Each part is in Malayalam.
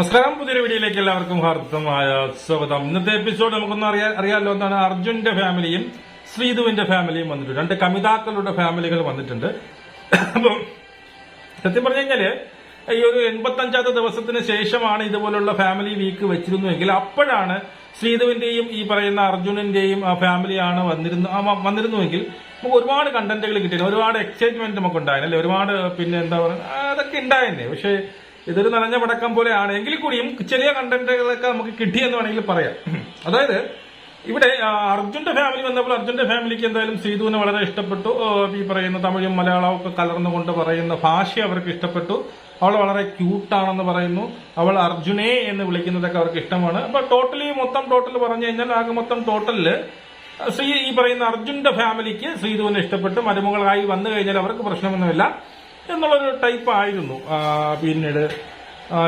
നമസ്കാരം. പുതിയൊരു വീഡിയോയിലേക്ക് എല്ലാവർക്കും ഹാർദമായ സ്വാഗതം. ഇന്നത്തെ എപ്പിസോഡ് നമുക്കൊന്ന് അറിയാ അറിയാമല്ലോ എന്താണ്? അർജുന്റെ ഫാമിലിയും ശ്രീധുവിന്റെ ഫാമിലിയും വന്നിട്ടുണ്ട്. രണ്ട് കമിതാക്കളുടെ ഫാമിലികൾ വന്നിട്ടുണ്ട്. അപ്പം സത്യം പറഞ്ഞു കഴിഞ്ഞാൽ ഈ ഒരു എൺപത്തഞ്ചാമത്തെ ദിവസത്തിന് ശേഷമാണ് ഇതുപോലുള്ള ഫാമിലി വീക്ക് വെച്ചിരുന്നുവെങ്കിൽ അപ്പോഴാണ് ശ്രീധുവിന്റെയും ഈ പറയുന്ന അർജുനന്റെയും ആ ഫാമിലിയാണ് വന്നിരുന്നു വന്നിരുന്നുവെങ്കിൽ നമുക്ക് ഒരുപാട് കണ്ടന്റുകൾ കിട്ടിയിരുന്നു ഒരുപാട് എക്സൈറ്റ്മെന്റ് നമുക്ക് ഉണ്ടായിരുന്നല്ലേ ഒരുപാട് പിന്നെ എന്താ പറയുക അതൊക്കെ ഉണ്ടായിരുന്നേ. പക്ഷേ ഇതൊരു നനഞ്ഞ പടക്കം പോലെയാണ്. എങ്കിൽ കൂടിയും ചെറിയ കണ്ടന്റുകളൊക്കെ നമുക്ക് കിട്ടിയെന്ന് വേണമെങ്കിൽ പറയാം. അതായത് ഇവിടെ അർജുന്റെ ഫാമിലി വന്നപ്പോൾ അർജുന്റെ ഫാമിലിക്ക് എന്തായാലും സീതുവിനെ വളരെ ഇഷ്ടപ്പെട്ടു. ഈ പറയുന്ന തമിഴും മലയാളവും ഒക്കെ കലർന്നുകൊണ്ട് പറയുന്ന ഭാഷ അവർക്ക് ഇഷ്ടപ്പെട്ടു. അവൾ വളരെ ക്യൂട്ടാണെന്ന് പറയുന്നു. അവൾ അർജുനെ എന്ന് വിളിക്കുന്നതൊക്കെ അവർക്ക് ഇഷ്ടമാണ്. അപ്പൊ ടോട്ടലി മൊത്തം ടോട്ടൽ പറഞ്ഞു കഴിഞ്ഞാൽ ആകെ മൊത്തം ടോട്ടലിൽ ഈ പറയുന്ന അർജുന്റെ ഫാമിലിക്ക് ശ്രീധുവിനെ ഇഷ്ടപ്പെട്ടു. മരുമകളായി വന്നു കഴിഞ്ഞാൽ അവർക്ക് പ്രശ്നമൊന്നുമില്ല. എന്നുള്ളൊരു ടൈപ്പ് ആയിരുന്നു പിന്നീട്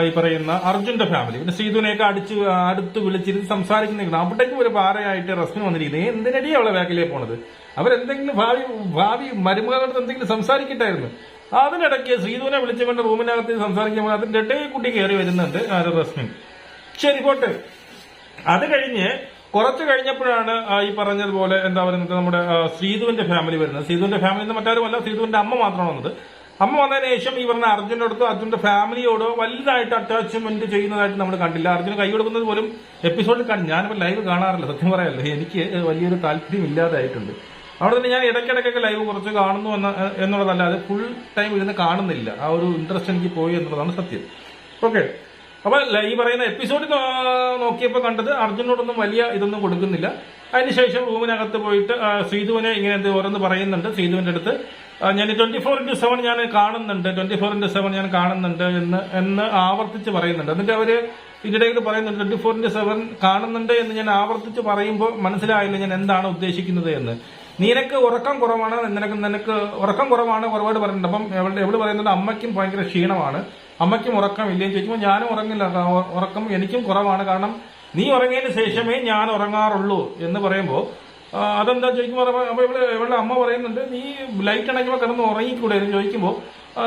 ഈ പറയുന്ന അർജുന്റെ ഫാമിലി പിന്നെ സീതുവിനെയൊക്കെ അടിച്ച് അടുത്ത് വിളിച്ചിരുന്ന് സംസാരിക്കുന്ന അവിടേക്കും ഒരു പാറയായിട്ട് റസ്മിന് വന്നിരിക്കുന്നത് എന്തിനടി അവളെ ബാക്കിലേ പോണത്? അവരെന്തെങ്കിലും ഭാവി ഭാവി മരുമകളുടെ എന്തെങ്കിലും സംസാരിക്കട്ടായിരുന്നു അതിനിടയ്ക്ക് ശ്രീധുവിനെ വിളിച്ചുകൊണ്ട് റൂമിനകത്ത് സംസാരിക്കുമ്പോൾ അതിന്റെ ഇടയിൽ കുട്ടി കയറി വരുന്നുണ്ട് റസ്മിൻ. ശരി പോട്ടെ. അത് കഴിഞ്ഞ് കുറച്ച് കഴിഞ്ഞപ്പോഴാണ് ഈ പറഞ്ഞതുപോലെ എന്താ പറയുന്നത് നമ്മുടെ സീതുവിന്റെ ഫാമിലി വരുന്നത്. ശ്രീധുവിന്റെ ഫാമിലി എന്ന് മറ്റാരുമല്ല ശ്രീധുവിന്റെ അമ്മ മാത്രമാണ് വന്നത്. അമ്മ വന്നതിന് ശേഷം ഈ പറഞ്ഞ അർജുന്റെ അടുത്തോ അർജുന്റെ ഫാമിലിയോടോ വലുതായിട്ട് അറ്റാച്ച്മെന്റ് ചെയ്യുന്നതായിട്ട് നമ്മൾ കണ്ടില്ല. അർജുന് കൈ കൊടുക്കുന്നത് പോലും എപ്പിസോഡിൽ കാണും ഞാനിപ്പോൾ ലൈവ് കാണാറില്ല സത്യം പറയാമല്ലോ എനിക്ക് വലിയൊരു താല്പര്യം ഇല്ലാതായിട്ടുണ്ട്. അവിടെ തന്നെ ഞാൻ ഇടയ്ക്കിടയ്ക്കൊക്കെ ലൈവ് കുറച്ച് കാണുന്നു എന്ന എന്നുള്ളതല്ലാതെ ഫുൾ ടൈം ഇരുന്ന് കാണുന്നില്ല. ആ ഒരു ഇൻട്രസ്റ്റ് എനിക്ക് പോയി എന്നുള്ളതാണ് സത്യം. ഓക്കെ. അപ്പൊ ഈ പറയുന്ന എപ്പിസോഡ് നോക്കിയപ്പോൾ കണ്ടത് അർജുനോടൊന്നും വലിയ ഇതൊന്നും കൊടുക്കുന്നില്ല. അതിനുശേഷം റൂമിനകത്ത് പോയിട്ട് സീതുവിനെ ഇങ്ങനെ എന്ത് ഓരോന്ന് പറയുന്നുണ്ട്. ശ്രീധുവിന്റെ അടുത്ത് ഞാൻ ട്വന്റി ഫോർ ഇന്റു സെവൻ ഞാൻ കാണുന്നുണ്ട്. ട്വന്റി ഫോർ ഇന്റു സെവൻ ഞാൻ കാണുന്നുണ്ട് എന്ന് എന്ന് ആവർത്തിച്ച് പറയുന്നുണ്ട്. എന്നിട്ട് അവർ ഇതിനിടയിൽ പറയുന്നുണ്ട് ട്വന്റി ഫോർ ഇന്റു സെവൻ കാണുന്നുണ്ട് എന്ന് ഞാൻ ആവർത്തിച്ച് പറയുമ്പോൾ മനസ്സിലായില്ല ഞാൻ എന്താണ് ഉദ്ദേശിക്കുന്നത് എന്ന്. നിനക്ക് ഉറക്കം കുറവാണ് നിനക്ക് നിനക്ക് ഉറക്കം കുറവാണ് ഒരുപാട് പറയുന്നുണ്ട്. അപ്പം എവിടെ എവിടെ പറയുന്നുണ്ട് അമ്മയ്ക്കും ഭയങ്കര ക്ഷീണമാണ്. അമ്മയ്ക്കും ഉറക്കം ഇല്ലേന്ന് ചോദിക്കുമ്പോൾ ഞാനും ഉറങ്ങില്ല ഉറക്കം എനിക്കും കുറവാണ്. കാരണം നീ ഉറങ്ങിയതിന് ശേഷമേ ഞാൻ ഉറങ്ങാറുള്ളൂ എന്ന് പറയുമ്പോൾ അതെന്താ ചോദിക്കുമ്പോൾ അപ്പൊ ഇവിടെ ഇവിടെ അമ്മ പറയുന്നുണ്ട് നീ ലൈറ്റ് അണയ്ക്കുമ്പോൾ കിടന്ന് ഉറങ്ങിക്കൂടെ? എന്ന് ചോദിക്കുമ്പോൾ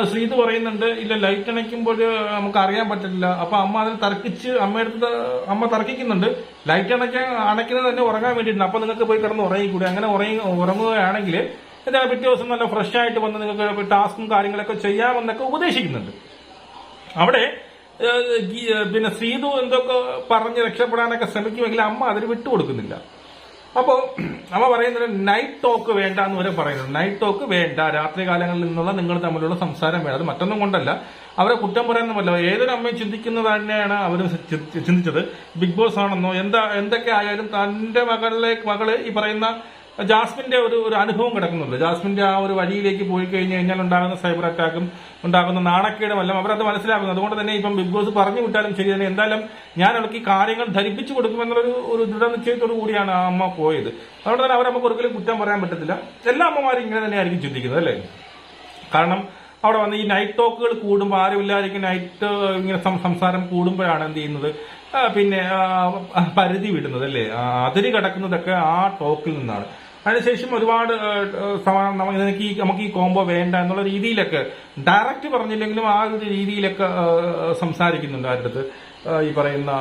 ശ്രീത് പറയുന്നുണ്ട് ഇല്ല ലൈറ്റ് അണയ്ക്കുമ്പോൾ നമുക്ക് അറിയാൻ പറ്റില്ല അപ്പൊ അമ്മ അതിന് തർക്കിച്ച് അമ്മയെടുത്ത് അമ്മ തർക്കിക്കുന്നുണ്ട് ലൈറ്റ് അണയ്ക്കാൻ അണയ്ക്കുന്നത് തന്നെ ഉറങ്ങാൻ വേണ്ടിയിട്ടുണ്ട്. അപ്പൊ നിങ്ങൾക്ക് പോയി കിടന്ന് ഉറങ്ങിക്കൂടെ? അങ്ങനെ ഉറങ്ങി ഉറങ്ങുകയാണെങ്കിൽ എന്താ പിറ്റേ ദിവസം നല്ല ഫ്രഷ് ആയിട്ട് വന്ന് നിങ്ങൾക്ക് ടാസ്കും കാര്യങ്ങളൊക്കെ ചെയ്യാമെന്നൊക്കെ ഉപദേശിക്കുന്നുണ്ട്. അവിടെ പിന്നെ ശ്രീതു എന്തൊക്കെ പറഞ്ഞ് രക്ഷപ്പെടാനൊക്കെ ശ്രമിക്കുമെങ്കിൽ അമ്മ അതിന് വിട്ടുകൊടുക്കുന്നില്ല. അപ്പോ നമ്മൾ പറയുന്നത് നൈറ്റ് ടോക്ക് വേണ്ട എന്ന് വരെ പറയുന്നത് നൈറ്റ് ടോക്ക് വേണ്ട. രാത്രി കാലങ്ങളിൽ നിന്നുള്ള നിങ്ങൾ തമ്മിലുള്ള സംസാരം വേണ്ട. അത് മറ്റൊന്നും കൊണ്ടല്ല. അവരെ കുറ്റം പറയാനൊന്നുമല്ല ഏതൊരു അമ്മയും ചിന്തിക്കുന്നത് തന്നെയാണ് അവർ ചിന്തിച്ചത്. ബിഗ് ബോസ് ആണെന്നോ എന്താ എന്തൊക്കെ ആയാലും തന്റെ മകളിലേക്ക് മകൾ ഈ പറയുന്ന ജാസ്മിന്റെ ഒരു ഒരു അനുഭവം കിടക്കുന്നുണ്ട്. ജാസ്മിന്റെ ആ ഒരു വഴിയിലേക്ക് പോയി കഴിഞ്ഞു കഴിഞ്ഞാൽ ഉണ്ടാകുന്ന സൈബർ അറ്റാക്കും ഉണ്ടാകുന്ന നാണക്കേടും എല്ലാം അവരത് മനസ്സിലാക്കുന്നു. അതുകൊണ്ട് തന്നെ ഇപ്പം ബിഗ് ബോസ് പറഞ്ഞു വിട്ടാലും ശരി തന്നെ എന്തായാലും ഞാൻ അവർക്ക് ഈ കാര്യങ്ങൾ ധരിപ്പിച്ചു കൊടുക്കുമെന്നുള്ളൊരു ഒരു ദൃഢനിശ്ചയത്തോടു കൂടിയാണ് ആ അമ്മ പോയത്. അതുകൊണ്ട് തന്നെ അവരെ നമുക്ക് ഒരിക്കലും കുറ്റം പറയാൻ പറ്റത്തില്ല. എല്ലാ അമ്മമാരും ഇങ്ങനെ തന്നെയായിരിക്കും ചിന്തിക്കുന്നത് അല്ലേ? കാരണം അവിടെ വന്ന് ഈ നൈറ്റ് ടോക്കുകൾ കൂടുമ്പോൾ ആരുമില്ലായിരിക്കും നൈറ്റ് ഇങ്ങനെ സംസാരം കൂടുമ്പോഴാണ് എന്ത് ചെയ്യുന്നത്? പിന്നെ പരിധി വിടുന്നത് അല്ലേ? അതിര് കിടക്കുന്നതൊക്കെ ആ ടോക്കിൽ നിന്നാണ്. അതിനുശേഷം ഒരുപാട് സമ- നമുക്ക് ഈ കോംബോ വേണ്ട എന്നുള്ള രീതിയിലൊക്കെ ഡയറക്റ്റ് പറഞ്ഞില്ലെങ്കിലും ആ ഒരു രീതിയിലൊക്കെ സംസാരിക്കുന്നുണ്ട് അവരുടെ അടുത്ത്. ഈ പറയുന്ന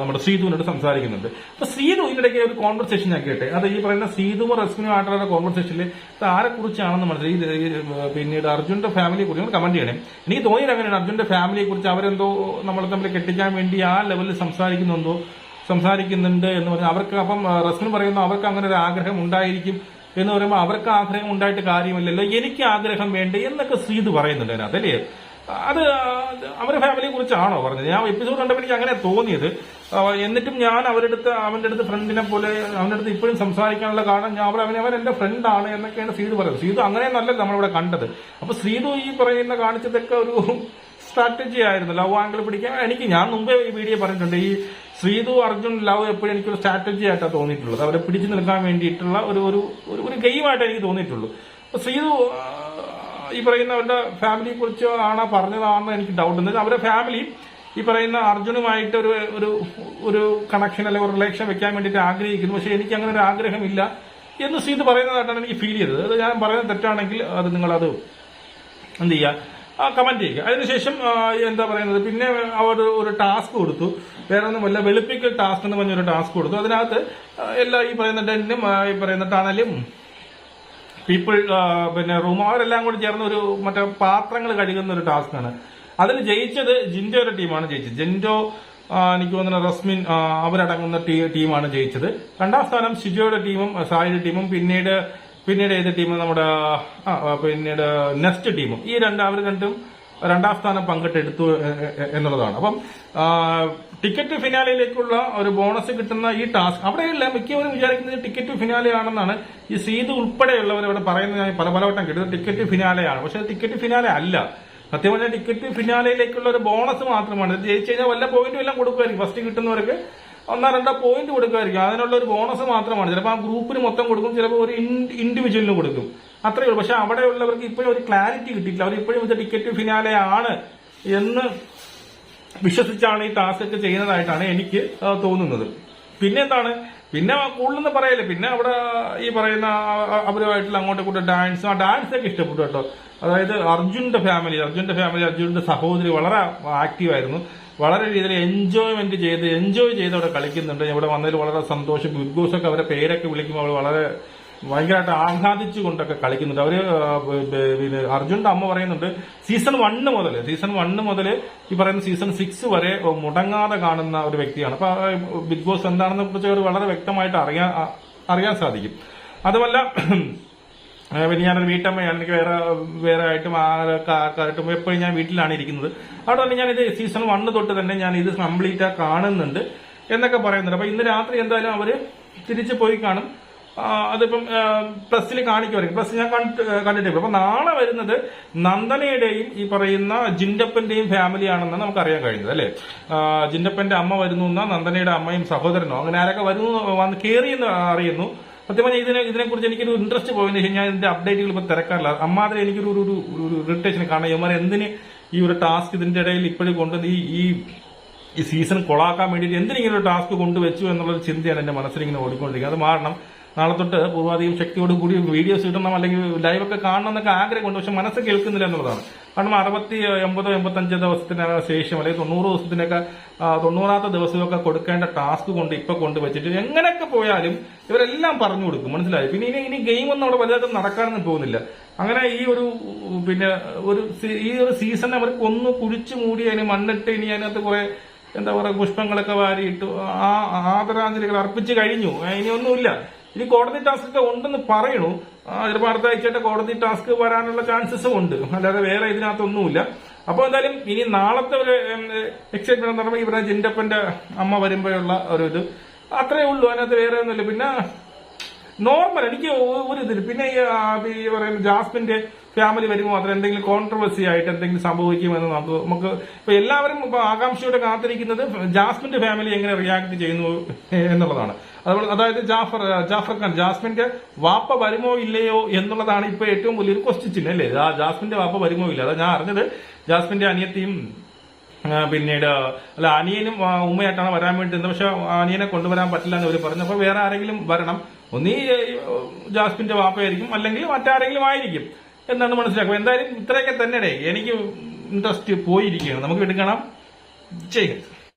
നമ്മുടെ ശ്രീധുവിനോട് സംസാരിക്കുന്നുണ്ട്. അപ്പൊ ശ്രീധു ഇതിനിടയ്ക്ക് ഒരു കോൺവെർസേഷൻ ഞാൻ കേട്ടെ. അത് ഈ പറയുന്ന ശ്രീധുവും റസ്മിനുമായിട്ടുള്ള കോൺവെർസേഷനിൽ ഇത് ആരെ കുറിച്ചാണെന്ന് മനസ്സിലായി പിന്നീട് അർജുന്റെ ഫാമിലിയെ കുറിച്ച് നമ്മൾ കമന്റ് ചെയ്യണേ. എനിക്ക് തോന്നിയത് അങ്ങനെയാണ്. അർജുന്റെ ഫാമിലിയെ കുറിച്ച് അവരെന്തോ നമ്മൾ തമ്മിൽ കെട്ടിക്കാൻ വേണ്ടി ആ ലെവലിൽ സംസാരിക്കുന്നുണ്ടോ? സംസാരിക്കുന്നുണ്ട് എന്ന് പറഞ്ഞാൽ അവർക്ക് അപ്പം റസ്മിൻ പറയുന്നു അവർക്ക് അങ്ങനെ ഒരു ആഗ്രഹം ഉണ്ടായിരിക്കും എന്ന് പറയുമ്പോൾ അവർക്ക് ആഗ്രഹം ഉണ്ടായിട്ട് കാര്യമില്ലല്ലോ എനിക്ക് ആഗ്രഹം വേണ്ട എന്നൊക്കെ ശ്രീത് പറയുന്നുണ്ട് അതിനകത്ത് അല്ലേ? അത് അവരുടെ ഫാമിലിയെ കുറിച്ചാണോ പറഞ്ഞത്? ഞാൻ എപ്പിസോഡ് കണ്ടപ്പോൾ എനിക്ക് അങ്ങനെ തോന്നിയത്. എന്നിട്ടും ഞാൻ അവരുടെ അടുത്ത് അവന്റെ അടുത്ത് ഫ്രണ്ടിനെ പോലെ അവന്റെ അടുത്ത് ഇപ്പോഴും സംസാരിക്കാനുള്ള കാരണം ഞാൻ അവൻ അവൻ എന്റെ ഫ്രണ്ടാണ് എന്നൊക്കെയാണ് ശ്രീത് പറയുന്നത്. ശ്രീതു അങ്ങനെയൊന്നല്ല നമ്മളിവിടെ കണ്ടത്. അപ്പൊ ശ്രീതു ഈ പറയുന്ന കാണിച്ചതൊക്കെ ഒരു സ്ട്രാറ്റജി ആയിരുന്നു ലവ് ആംഗിൾ പിടിക്കാൻ എനിക്ക് ഞാൻ മുമ്പേ വീഡിയോ പറഞ്ഞിട്ടുണ്ട്. ഈ ശ്രീതു അർജുൻ ലവ് എപ്പോഴും എനിക്കൊരു സ്ട്രാറ്റജി ആയിട്ടാണ് തോന്നിയിട്ടുള്ളത്. അവരെ പിടിച്ചു നിൽക്കാൻ വേണ്ടിയിട്ടുള്ള ഒരു ഒരു ഒരു- ഗെയിമായിട്ട് എനിക്ക് തോന്നിയിട്ടുള്ളൂ. അപ്പൊ ശ്രീതു ഈ പറയുന്ന അവരുടെ ഫാമിലിയെ കുറിച്ച് ആണോ പറഞ്ഞതാണെന്ന് എനിക്ക് ഡൗട്ട് ഉണ്ട് അവരുടെ ഫാമിലി ഈ പറയുന്ന അർജുനുമായിട്ട് ഒരു ഒരു ഒരു കണക്ഷൻ അല്ലെങ്കിൽ ഒരു റിലേഷൻ വെക്കാൻ വേണ്ടിയിട്ട് ആഗ്രഹിക്കുന്നു. പക്ഷെ എനിക്ക് അങ്ങനെ ഒരു ആഗ്രഹമില്ല എന്ന് ശ്രീതു പറയുന്നതായിട്ടാണ് എനിക്ക് ഫീൽ ചെയ്തത്. അത് ഞാൻ പറയുന്നത് തെറ്റാണെങ്കിൽ അത് നിങ്ങളത് എന്ത് ചെയ്യുക കമന്റ് ചെയ്യുക. അതിനുശേഷം എന്താ പറയുന്നത്? പിന്നെ അവർ ഒരു ടാസ്ക് കൊടുത്തു. വേറെ ഒന്നുമല്ല വെളുപ്പിക്കൽ ടാസ്ക് എന്ന് പറഞ്ഞൊരു ടാസ്ക് കൊടുത്തു. അതിനകത്ത് എല്ലാ ഈ പറയുന്ന ഡെന്റും ആ, ഈ പറയുന്ന ടണലും പീപ്പിൾ പിന്നെ റൂം അവരെല്ലാം കൂടി ചേർന്ന് ഒരു മറ്റേ പാത്രങ്ങൾ കഴുകുന്ന ഒരു ടാസ്ക്കാണ് അതിൽ ജയിച്ചത് ജിൻഡോയുടെ ടീമാണ് ജയിച്ചത്. ജിൻഡോ എനിക്ക് തോന്നുന്നു റസ്മിൻ അവരടങ്ങുന്ന ടീമാണ് ജയിച്ചത്. രണ്ടാം സ്ഥാനം ഷിജോയുടെ ടീമും സായിയുടെ ടീമും പിന്നീട് പിന്നീട് ഏത് ടീം നമ്മുടെ പിന്നീട് നെക്സ്റ്റ് ടീമും ഈ രണ്ട് അവർ രണ്ടും രണ്ടാം സ്ഥാനം പങ്കിട്ടെടുത്തു എന്നുള്ളതാണ്. അപ്പം ടിക്കറ്റ് ഫിനാലയിലേക്കുള്ള ഒരു ബോണസ് കിട്ടുന്ന ഈ ടാസ്ക് അവിടെയല്ല മിക്കവരും വിചാരിക്കുന്നത് ടിക്കറ്റ് ഫിനാലെ ആണെന്നാണ് ഈ സീത് ഉൾപ്പെടെയുള്ളവർ ഇവിടെ പറയുന്നത് ഞാൻ പല പലവട്ടം കിട്ടുന്നത് ടിക്കറ്റ് ഫിനാലെയാണ്. പക്ഷെ ടിക്കറ്റ് ഫിനാലെ അല്ല. സത്യം പറഞ്ഞാൽ ടിക്കറ്റ് ഫിനാലയിലേക്കുള്ള ഒരു ബോണസ് മാത്രമാണ്. ജയിച്ചു കഴിഞ്ഞാൽ വല്ല പോയിന്റും എല്ലാം കൊടുക്കുമായിരിക്കും. ഫസ്റ്റ് കിട്ടുന്നവർക്ക് ഒന്നോ രണ്ടോ പോയിന്റ് കൊടുക്കുമായിരിക്കും. അതിനുള്ള ഒരു ബോണസ് മാത്രമാണ്. ചിലപ്പോൾ ആ ഗ്രൂപ്പിന് മൊത്തം കൊടുക്കും ചിലപ്പോൾ ഒരു ഇൻഡിവിജ്വലിന് കൊടുക്കും. അത്രയേ ഉള്ളൂ. പക്ഷെ അവിടെയുള്ളവർക്ക് ഇപ്പോഴും ഒരു ക്ലാരിറ്റി കിട്ടിയിട്ടില്ല. അവർ ഇപ്പോഴും ഇത് ടിക്കറ്റ് ഫിനാലെ ആണ് എന്ന് വിശ്വസിച്ചാണ് ഈ ടാസ്ക് ചെയ്യുന്നതായിട്ടാണ് എനിക്ക് തോന്നുന്നത്. പിന്നെ എന്താണ് പിന്നെ കൂടുതലൊന്നും പറയല്ലേ? പിന്നെ അവിടെ ഈ പറയുന്ന അവരുമായിട്ടുള്ള അങ്ങോട്ടും കൂടെ ഡാൻസ് ആ ഡാൻസ് ഒക്കെ ഇഷ്ടപ്പെട്ടു കേട്ടോ. അതായത് അർജുന്റെ ഫാമിലി അർജുന്റെ ഫാമിലി അർജുന്റെ സഹോദരി വളരെ ആക്റ്റീവ് ആയിരുന്നു. വളരെ രീതിയിൽ എൻജോയ്മെന്റ് ചെയ്ത് എൻജോയ് ചെയ്ത് അവിടെ കളിക്കുന്നുണ്ട്. ഇവിടെ വന്നതിൽ വളരെ സന്തോഷം. ബിഗ് ബോസ് ഒക്കെ അവരെ പേരൊക്കെ വിളിക്കുമ്പോൾ അവർ വളരെ ഭയങ്കരമായിട്ട് ആഹ്ലാദിച്ചുകൊണ്ടൊക്കെ കളിക്കുന്നുണ്ട്. അവർ അർജുന്റെ അമ്മ പറയുന്നുണ്ട് സീസൺ വണ്ണ് മുതൽ സീസൺ വണ്ണ് മുതൽ ഈ പറയുന്ന സീസൺ സിക്സ് വരെ മുടങ്ങാതെ കാണുന്ന ഒരു വ്യക്തിയാണ്. അപ്പൊ ബിഗ് ബോസ് എന്താണെന്ന് കുറിച്ച് അവർ വളരെ വ്യക്തമായിട്ട് അറിയാൻ അറിയാൻ സാധിക്കും. അതുമല്ല പിന്നെ ഞാനൊരു വീട്ടമ്മയാണ്. എനിക്ക് വേറെ വേറെ ആയിട്ടും ആൾക്കാരായിട്ടും എപ്പോഴും ഞാൻ വീട്ടിലാണ് ഇരിക്കുന്നത്. അവിടെ തന്നെ ഞാനിത് സീസൺ വണ്ണ് തൊട്ട് തന്നെ ഞാൻ ഇത് കംപ്ലീറ്റ് കാണുന്നുണ്ട് എന്നൊക്കെ പറയുന്നുണ്ട്. അപ്പൊ ഇന്ന് രാത്രി എന്തായാലും അവർ തിരിച്ചു പോയി കാണും. അതിപ്പം പ്ലസ്സിൽ കാണിക്കുമായിരിക്കും പ്ലസ് ഞാൻ കണ്ടിട്ട് കണ്ടിട്ടില്ല. അപ്പൊ നാളെ വരുന്നത് നന്ദനയുടെയും ഈ പറയുന്ന ജിൻഡപ്പന്റെയും ഫാമിലി ആണെന്ന് നമുക്ക് അറിയാൻ കഴിയുന്നത് അല്ലെ ജിൻഡപ്പന്റെ അമ്മ വരുന്നു നന്ദനയുടെ അമ്മയും സഹോദരനോ. അങ്ങനെ ആരൊക്കെ വരുന്നു വന്ന് കയറിയെന്ന് അറിയുന്നു. സത്യം പറഞ്ഞാൽ ഇതിനെ ഇതിനെക്കുറിച്ച് എനിക്കൊരു ഇൻട്രസ്റ്റ് പോയെന്ന് വെച്ചാൽ ഞാൻ ഇതിന്റെ അപ്ഡേറ്റുകൾ ഇപ്പൊ തിരക്കാറില്ല. അമ്മാതിരി എനിക്കൊരു ഒരു ഒരു ഇറിറ്റേഷൻ കാരണം ഇവന്മാർ എന്തിന് ഈ ഒരു ടാസ്ക് ഇതിന്റെ ഇടയിൽ ഇപ്പോഴും കൊണ്ടുവന്ന് ഈ ഈ ഈ സീസൺ കൊളാക്കാൻ വേണ്ടിയിട്ട് എന്തിനിങ്ങനെ ഒരു ടാസ്ക് കൊണ്ടുവച്ചു എന്നുള്ളൊരു ചിന്തയാണ് എന്റെ മനസ്സിൽ ഇങ്ങനെ ഓടിക്കൊണ്ടിരിക്കുന്നത്. അത് മാറണം നാളെ തൊട്ട് പൂർവാധികം ശക്തിയോടും കൂടി വീഡിയോസ് ഇടണം അല്ലെങ്കിൽ ലൈവൊക്കെ കാണണം എന്നൊക്കെ ആഗ്രഹമുണ്ട്. പക്ഷെ മനസ്സ് കേൾക്കുന്നില്ല എന്നുള്ളതാണ്. കാരണം അറുപത്തി എൺപതോ എൺപത്തഞ്ചോ ദിവസത്തിന് ശേഷം അല്ലെങ്കിൽ തൊണ്ണൂറ് ദിവസത്തിനൊക്കെ തൊണ്ണൂറാമത്തെ ദിവസമൊക്കെ കൊടുക്കേണ്ട ടാസ്ക് കൊണ്ട് ഇപ്പൊ കൊണ്ടുവച്ചിട്ട് എങ്ങനെയൊക്കെ പോയാലും ഇവരെല്ലാം പറഞ്ഞു കൊടുക്കും. മനസ്സിലായി? പിന്നെ ഇനി ഇനി ഗെയിം ഒന്നും അവിടെ വലുതായിട്ട് നടക്കാനൊന്നും പോകുന്നില്ല. അങ്ങനെ ഈ ഒരു പിന്നെ ഒരു ഈ ഒരു സീസൺ അവർ കൊന്നു കുഴിച്ചു മൂടി അതിന് മണ്ണിട്ട് ഇനി അതിനകത്ത് കുറെ എന്താ പറയുക പുഷ്പങ്ങളൊക്കെ വാരിയിട്ടു ആ ആദരാഞ്ജലികൾ അർപ്പിച്ചു കഴിഞ്ഞു. ഏ, ഇനി കോടതി ടാസ്ക് ഉണ്ടെന്ന് പറയണു ഒരു അടുത്ത ആഴ്ചയായിട്ട് കോടതി ടാസ്ക് വരാനുള്ള ചാൻസസും ഉണ്ട്. അല്ലാതെ വേറെ ഇതിനകത്തൊന്നുമില്ല. അപ്പോൾ എന്തായാലും ഇനി നാളത്തെ ഒരു എക്സൈറ്റ്മെന്റ് എന്ന് പറയുമ്പോൾ ഇവിടെ ജിൻഡപ്പന്റെ അമ്മ വരുമ്പോഴുള്ള ഒരു ഇത്. അത്രേ ഉള്ളൂ. അതിനകത്ത് വേറെ ഒന്നുമില്ല. പിന്നെ നോർമൽ എനിക്ക് ഒരു ഇതിൽ പിന്നെ ഈ പറയുന്ന ജാസ്മിന്റെ ഫാമിലി വരുമ്പോൾ മാത്രം എന്തെങ്കിലും കോൺട്രവേഴ്സി ആയിട്ട് എന്തെങ്കിലും സംഭവിക്കുമെന്ന് നമുക്ക് നമുക്ക് ഇപ്പൊ എല്ലാവരും ഇപ്പൊ ആകാംക്ഷയോടെ കാത്തിരിക്കുന്നത് ജാസ്മിന്റെ ഫാമിലി എങ്ങനെ റിയാക്ട് ചെയ്യുന്നു എന്നുള്ളതാണ്. അതുപോലെ അതായത് ജാഫർ ജാഫർ ഖാൻ ജാസ്മിന്റെ വാപ്പ വരുമോ ഇല്ലയോ എന്നുള്ളതാണ് ഇപ്പൊ ഏറ്റവും വലിയൊരു ക്വസ്റ്റ്യൻ ചിഹ്നം അല്ലേ? ആ ജാസ്മിന്റെ വാപ്പ വരുമോ ഇല്ല. അതാ ഞാൻ അറിഞ്ഞത് ജാസ്മിന്റെ അനിയത്തിയും പിന്നീട് അല്ല അനിയനും ഉമ്മയായിട്ടാണ് വരാൻ വേണ്ടി പക്ഷെ അനിയനെ കൊണ്ടുവരാൻ പറ്റില്ല എന്ന് അവർ പറഞ്ഞു. അപ്പൊ വേറെ ആരെങ്കിലും വരണം. ഒന്നീ ജാസ്മിന്റെ വാപ്പയായിരിക്കും. അല്ലെങ്കിൽ മറ്റാരെങ്കിലും ആയിരിക്കും. എന്നാണ് മനസ്സിലാക്കും എന്തായാലും ഇത്രയൊക്കെ തന്നെ എനിക്ക് ഇൻട്രസ്റ്റ് പോയിരിക്കുകയാണ്. നമുക്ക് വീണ്ടും കാണാം ജയ്